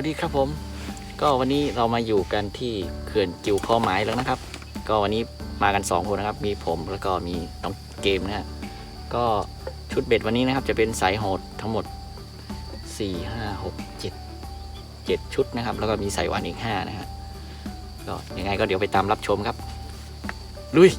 สวัสดีครับผม ก็วันนี้เรามาอยู่กันที่เขื่อนกิวข้อไม้แล้วนะครับ ก็วันนี้มากัน 2 คนนะครับ มีผมแล้วก็มีน้องเกมนะฮะก็ชุดเบ็ดวันนี้นะครับ จะเป็นสายโหดทั้งหมด 4 5 6 7 7 ชุดนะครับ แล้วก็มีสายหวานอีก5นะฮะก็ยังไงก็เดี๋ยวไปตามรับชมครับ ลุย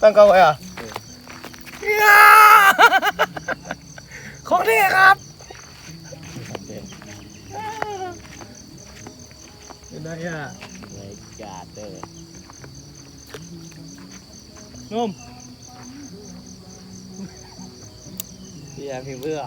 ตั้งกล้องไว้เหรอะของแท้ครับเป็นไงอะเลยจาเตอร์นุ่มเพี่ยพี่เบื่อ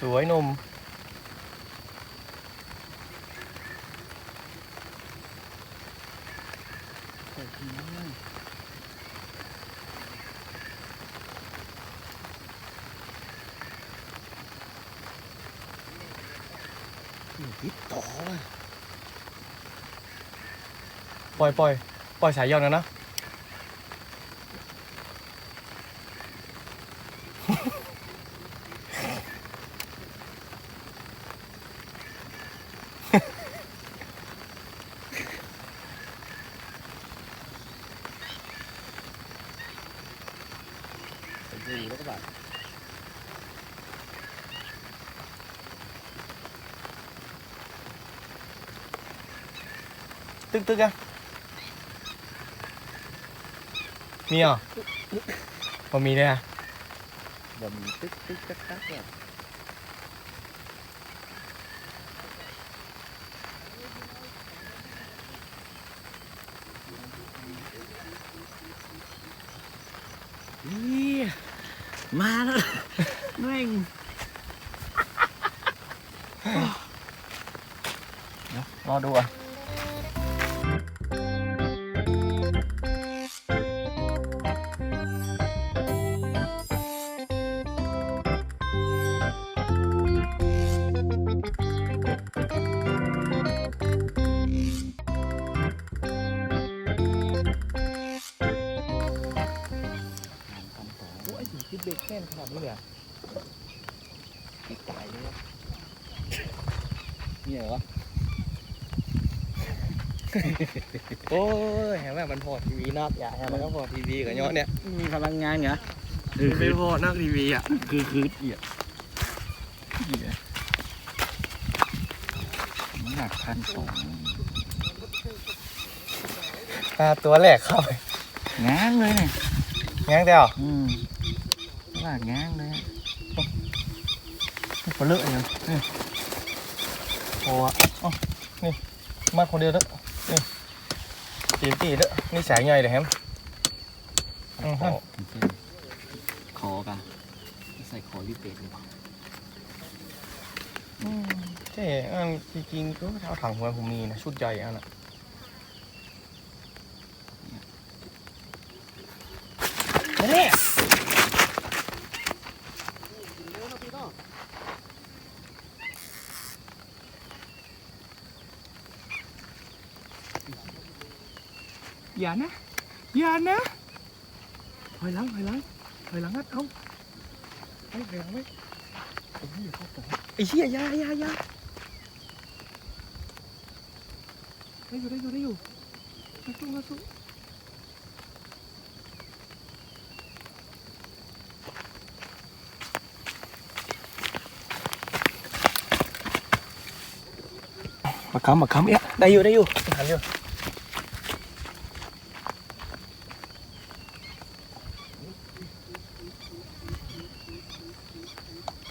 สวยนม ติดต่อปล่อยปล่อยปล่อยสายยอนนะนะ ดูแล้วก็แบบตึกตึกอะมีเหรอพอมีเลยอะ บะหมี่ตึ๊กตึ๊กตักตักเนี่ย นี่ มาแล้วแม่งรอดูอะ แน่นขนาดนี้เลยอะอีกตายเลยอะนี่เหรอวะโอ้ยแหมแบบมันพอทีวีนักอย่าแหมมันก็พอทีวีกับย้อนเนี่ย มีพลังงานเหรอมันไม่พอนักทีวีอะ คือคือเอียดเอียดหนักพันสองอ่าตัวแรกเข้าไปง้างเลยเนี่ยงั้งเดียวอืม ว่าง้างเลยอะพอเลอะอย่างนี้โอ้อะอ๋อนี่มาคนเดียวเด้อนี่ตีนตีเด้อนี่แสงใหญ่เลยแฮมอือคฮะอคอกันใส่คอรีบเป็ดหรือเปล่าใช่อันจริงๆก็เอาถังหัวผมมีนะชุดใหญ่อันน่ะ อย่านะอย่านะถอยหลังถอยหลังถอยหลังนัดเอาไปถอยหลัง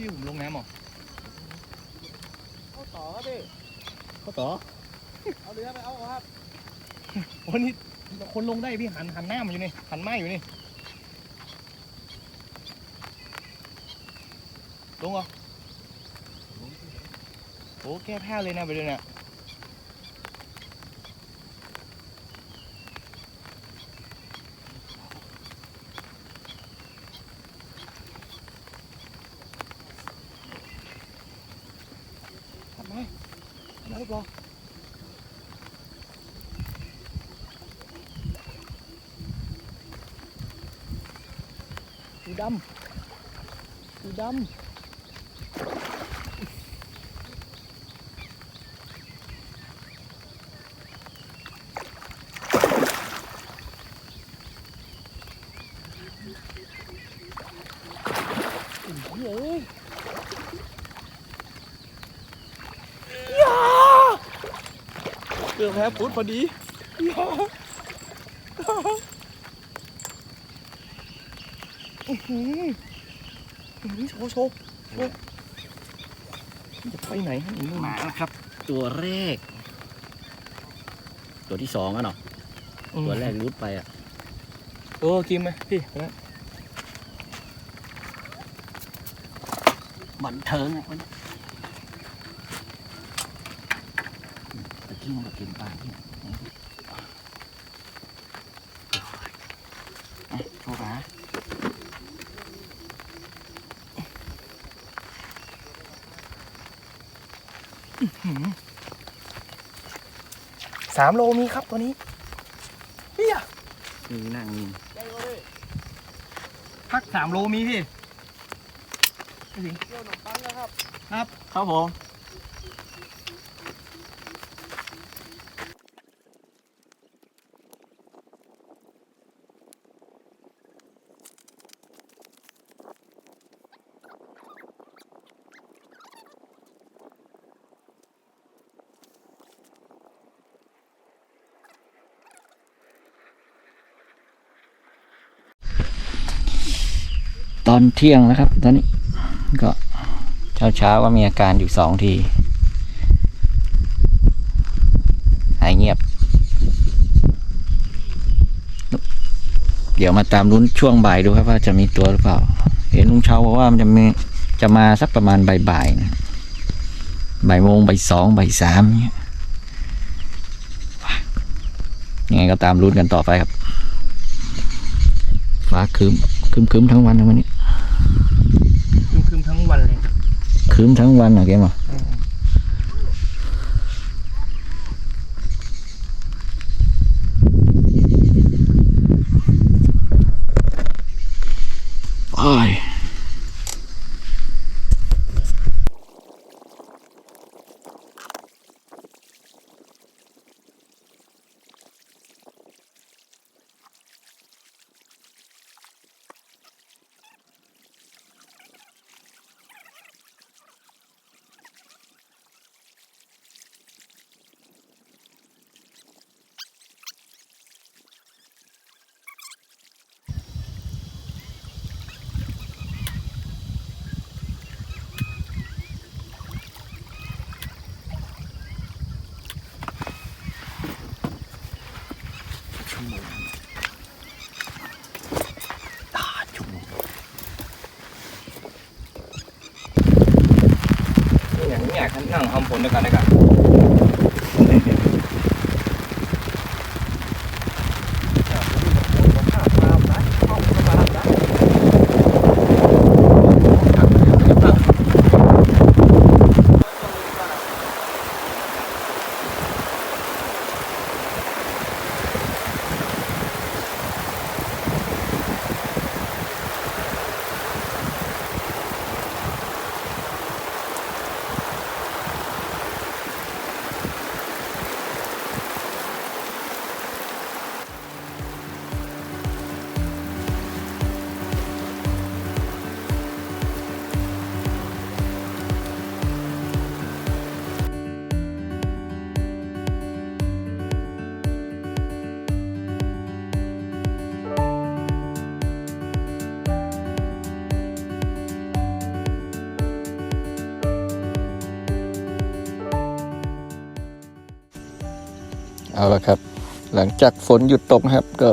พี่ผมลงน้ำเหรอเขาต่อครับพี่เขาต่อเอาเรือไปเอาครับโอ้นี่คนลงได้พี่หันหันหน้ามาอยู่นี่หันไม้อยู่นี่ลงเหรอโอ้แก้ผ้าเลยนะไปเลยเนี่ยทำไม ทำไมบอก สีดำสีดำเฮ้ยอย่า เกือบแพ้พุทธพอดีอย่าอื้อหืออื้อหือโชว์โชว์โชว์จะไปไหนฮะหนูหมาแล้วครับ ตัวแรก ตัวที่สองอะเนาะตัวแรกรุดไปอะโอ้กินไหมพี่นะบันเทิงอะ มันตะกี้มันก็กินปลาที่อะโชว์หมาสามโลมีครับตัวนี้เฮียมีนั่งมีได้ก็พี่พักสามโลมีพี่ไม่ถึงเที่ยวหนมปังนะครับ ครับผม ตอนเที่ยงแล้วครับ ตอนนี้ ก็เช้าเช้าๆก็มีอาการอยู่สองทีหายเงียบ เดี๋ยวมาตามลุ้นช่วงบ่ายดูครับว่าจะมีตัวหรือเปล่า เห็นลุงเช้าบอกว่ามันจะมีจะมาสักประมาณบ่ายๆนะบ่ายโมงบ่ายสองบ่ายสามเงี้ยยังไงก็ตามลุ้นกันต่อไปครับ ฟ้าคืมคืมคืมทั้งวันนะวันนี้ คืมคืมทั้งวันเลย คืมทั้งวันเหรอเกมอ่ ชั่วโมงตาชั่วโมงนี่อย่างนี้อยากนั่งทำผลด้วยกันด้วยกัน เอาละครับ หลังจากฝนหยุดตกนะครับ ก็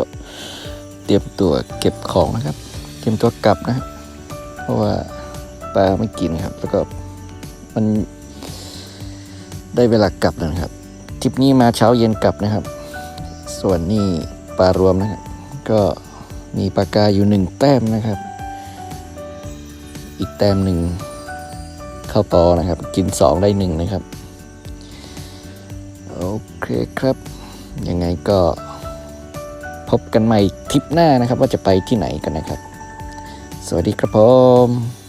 เตรียมตัวเก็บของนะครับ เตรียมตัวกลับนะครับเพราะว่าปลาไม่กินครับ แล้วก็มันได้เวลากลับแล้วนะครับทริปนี้มาเช้าเย็นกลับนะครับ ส่วนนี่ปลารวมนะครับ ก็มีปลากาอยู่หนึ่งแต้มนะครับ อีกแต้มหนึ่งเข้าต่อนะครับ กินสองได้หนึ่งนะครับ เคครับ ยังไงก็พบกันใหม่ทริปหน้านะครับ ว่าจะไปที่ไหนกันนะครับ สวัสดีครับผม